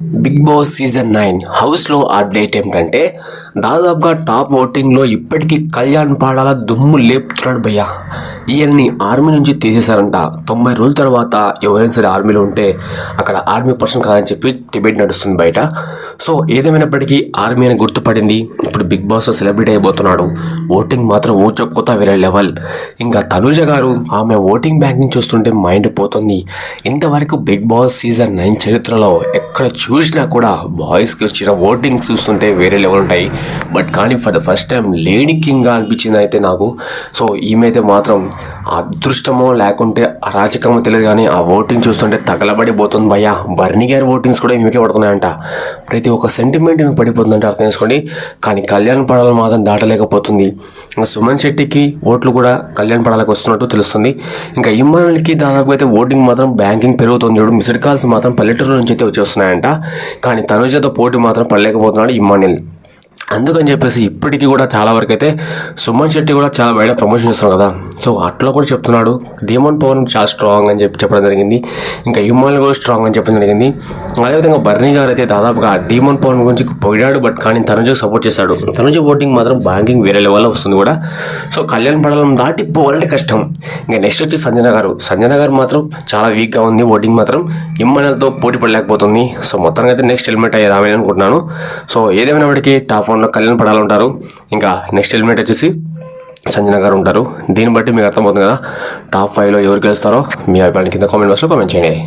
Big boss season nine హౌస్లో update ఏమిటంటే దాదాపుగా టాప్ ఓటింగ్లో ఇప్పటికీ కళ్యాణ్ పాడాల దుమ్ము లేపుతున్నాడు భయ్యా. ఈయన్ని ఆర్మీ నుంచి తీసేశారంట. తొంభై రోజుల తర్వాత ఎవరైనా సరే ఆర్మీలో ఉంటే అక్కడ ఆర్మీ పర్సన్ కాదని చెప్పి డిబేట్ నడుస్తుంది బయట. సో ఏదేమైనప్పటికీ ఆర్మీ అని గుర్తుపడింది. ఇప్పుడు బిగ్ బాస్లో సెలబ్రిటీ అయిపోతున్నాడు. ఓటింగ్ మాత్రం ఊచకొత్త వేరే లెవెల్. ఇంకా తనుజ గారు ఆమె ఓటింగ్ బ్యాంకింగ్ చూస్తుంటే మైండ్ పోతుంది. ఇంతవరకు బిగ్ బాస్ సీజన్ నైన్ చరిత్రలో ఎక్కడ చూసినా కూడా బాయ్స్కి వచ్చిన ఓటింగ్ చూస్తుంటే వేరే లెవెల్ ఉంటాయి. బట్ కానీ for the first time lady కింగ్గా అనిపించింది అయితే నాకు. సో ఈమె అయితే మాత్రం అదృష్టమో లేకుంటే అరాచకమో తెలియదు కానీ ఆ ఓటింగ్ చూస్తుంటే తగలబడిపోతుంది భయ్యా. బర్నీ గారి ఓటింగ్స్ కూడా ఈమెకే పడుతున్నాయంట. ప్రతి ఒక్క సెంటిమెంట్ ఈమె పడిపోతుందంటే అర్థం చేసుకోండి. కానీ కళ్యాణ్ పడాలని మాత్రం దాటలేకపోతుంది. ఇంకా సుమన్ శెట్టికి ఓట్లు కూడా కళ్యాణ్ పడాలకు వస్తున్నట్టు తెలుస్తుంది. ఇంకా ఇమ్మానులకి దాదాపు అయితే ఓటింగ్ మాత్రం బ్యాంకింగ్ పెరుగుతుంది చూడు. మిస్డ్ కాల్స్ మాత్రం పల్లెటూరు నుంచి అయితే వచ్చేస్తున్నాయంట. కానీ తనుజతో పోటీ మాత్రం పడలేకపోతున్నాడు ఇమ్మానుల్ అందుకని చెప్పేసి ఇప్పటికీ కూడా చాలా వరకు అయితే సుమన్ శెట్టి కూడా చాలా బయట ప్రమోషన్ చేస్తున్నాడు కదా. సో అట్లా కూడా చెప్తున్నాడు. డీమోన్ పవన్ చాలా స్ట్రాంగ్ అని చెప్పి చెప్పడం జరిగింది. ఇంకా హిమాల్ కూడా స్ట్రాంగ్ అని చెప్పడం జరిగింది. అదేవిధంగా బర్నీ గారు అయితే దాదాపుగా డీమోన్ పవన్ గురించి పోయాడు బట్ కానీ తనుజకు సపోర్ట్ చేశాడు. తనుజ ఓటింగ్ మాత్రం బ్యాంకింగ్ వేరే లెవెల్లో వస్తుంది కూడా. సో కళ్యాణ్ పడాలం దాటి పోవాలంటే కష్టం. ఇంకా నెక్స్ట్ వచ్చి సంజన గారు. సంజన గారు మాత్రం చాలా వీక్గా ఉంది. ఓటింగ్ మాత్రం ఇమ్మనలతో పోటీ పడలేకపోతుంది. సో మొత్తానికి అయితే నెక్స్ట్ హెల్మెట్ అయ్యేది ఆమె అనుకుంటున్నాను. సో ఏదేమైనప్పటికీ టాప్ వన్లో కళ్యాణ్ పడాలి ఉంటారు. ఇంకా నెక్స్ట్ హెల్మెట్ వచ్చేసి సంజన గారు ఉంటారు. దీన్ని బట్టి మీకు అర్థమవుతుంది కదా టాప్ ఫైవ్లో ఎవరు గెలుస్తారో మీ అభిప్రాయం కింద కామెంట్ బాక్స్లో కామెంట్ చేయండి.